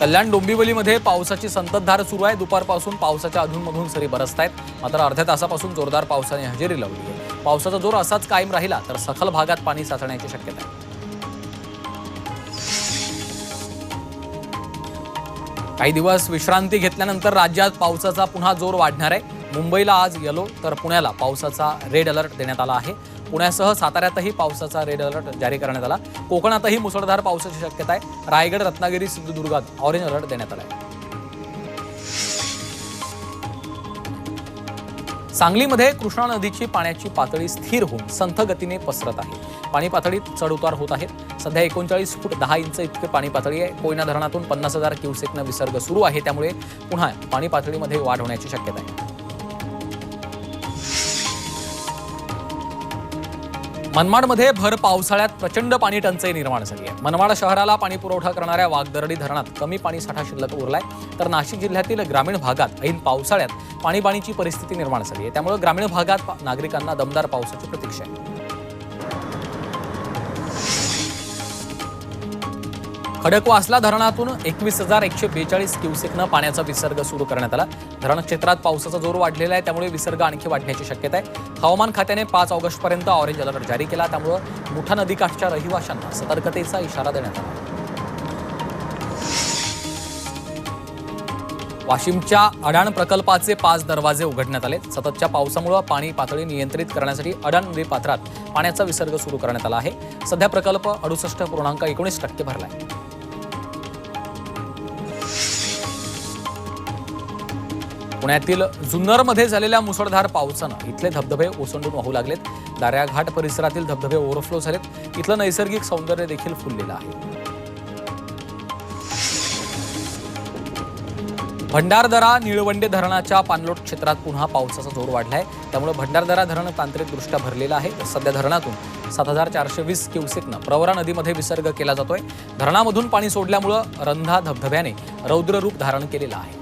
कल्याण डोंबिवलीमध्ये पावसाची संततधार सुरू आहे. दुपारपासून पावसाच्या अधूनमधून सरी बरसत आहेत मात्र अर्ध्या तासापासून जोरदार पावसाने हजेरी लावली आहे. पावसाचा जोर असाच कायम राहिला तर सखल भागात पाणी साचण्याची शक्यता आहे. काही दिवस विश्रांती घेतल्यानंतर राज्यात पावसाचा पुन्हा जोर वाढणार आहे. मुंबईला आज येलो तर पुण्याला पावसाचा रेड अलर्ट देण्यात आला आहे. पुण्यासह साताऱ्यातही पावसाचा रेड अलर्ट जारी करण्यात आला. कोकणातही मुसळधार पावसाची शक्यता आहे. रायगड रत्नागिरी सिंधुदुर्गात ऑरेंज अलर्ट देण्यात आला आहे सांगलीमध्ये कृष्णा नदीची पाण्याची पातळी स्थिर होऊन संथ गतीने पसरत आहे. पाणी पातळीत चढउतार होत आहेत. सध्या एकोणचाळीस फूट दहा इंच इतके पाणी पातळी आहे. कोयना धरणातून पन्नास हजार क्युसेकनं विसर्ग सुरू आहे. त्यामुळे पुन्हा पाणी पातळीमध्ये वाढ होण्याची शक्यता आहे. मनमाडमध्ये भर पावसाळ्यात प्रचंड पाणी टंचाई निर्माण झाली आहे. मनमाड शहराला पाणी पुरवठा करणाऱ्या वाघदरडी धरणात कमी पाणी साठा शिल्लक उरलाय. तर नाशिक जिल्ह्यातील ग्रामीण भागात ऐन पावसाळ्यात पाणीबाणीची परिस्थिती निर्माण झाली आहे. त्यामुळे ग्रामीण भागात नागरिकांना दमदार पावसाची प्रतीक्षा आहे. खडकवासला धरणातून एकवीस हजार एकशे बेचाळीस क्युसेकनं पाण्याचा विसर्ग सुरू करण्यात आला. धरण क्षेत्रात पावसाचा जोर वाढलेला आहे त्यामुळे विसर्ग आणखी वाढण्याची शक्यता आहे. हवामान खात्याने पाच ऑगस्टपर्यंत ऑरेंज अलर्ट जारी केला त्यामुळे मुठा नदीकाठच्या रहिवाशांना सतर्कतेचा इशारा देण्यात आला. वाशिमच्या अडाण प्रकल्पाचे पाच दरवाजे उघडण्यात आले सततच्या पावसामुळे पाणी पातळी नियंत्रित करण्यासाठी अडाण नदी पात्रात पाण्याचा विसर्ग सुरू करण्यात आला आहे. सध्या प्रकल्प अडुसष्ट पूर्णांक एकोणीस टक्के भरला आहे पुण्यातील जुन्नरमध्ये झालेल्या मुसळधार पावसानं इथले धबधबे ओसंडून वाहू लागलेत. दाऱ्याघाट परिसरातील धबधबे ओव्हरफ्लो झालेत. इथलं नैसर्गिक सौंदर्य देखील फुललेलं आहे. भंडारदरा निळवंडे धरणाच्या पाणलोट क्षेत्रात पुन्हा पावसाचा जोर वाढलाय. त्यामुळे भंडारदरा धरण तांत्रिकदृष्ट्या भरलेलं आहे. सध्या धरणातून सात हजार चारशे वीस क्युसेकनं प्रवरा नदीमध्ये विसर्ग केला जातोय. धरणामधून पाणी सोडल्यामुळं रंधा धबधब्याने रौद्र रूप धारण केलेलं आहे.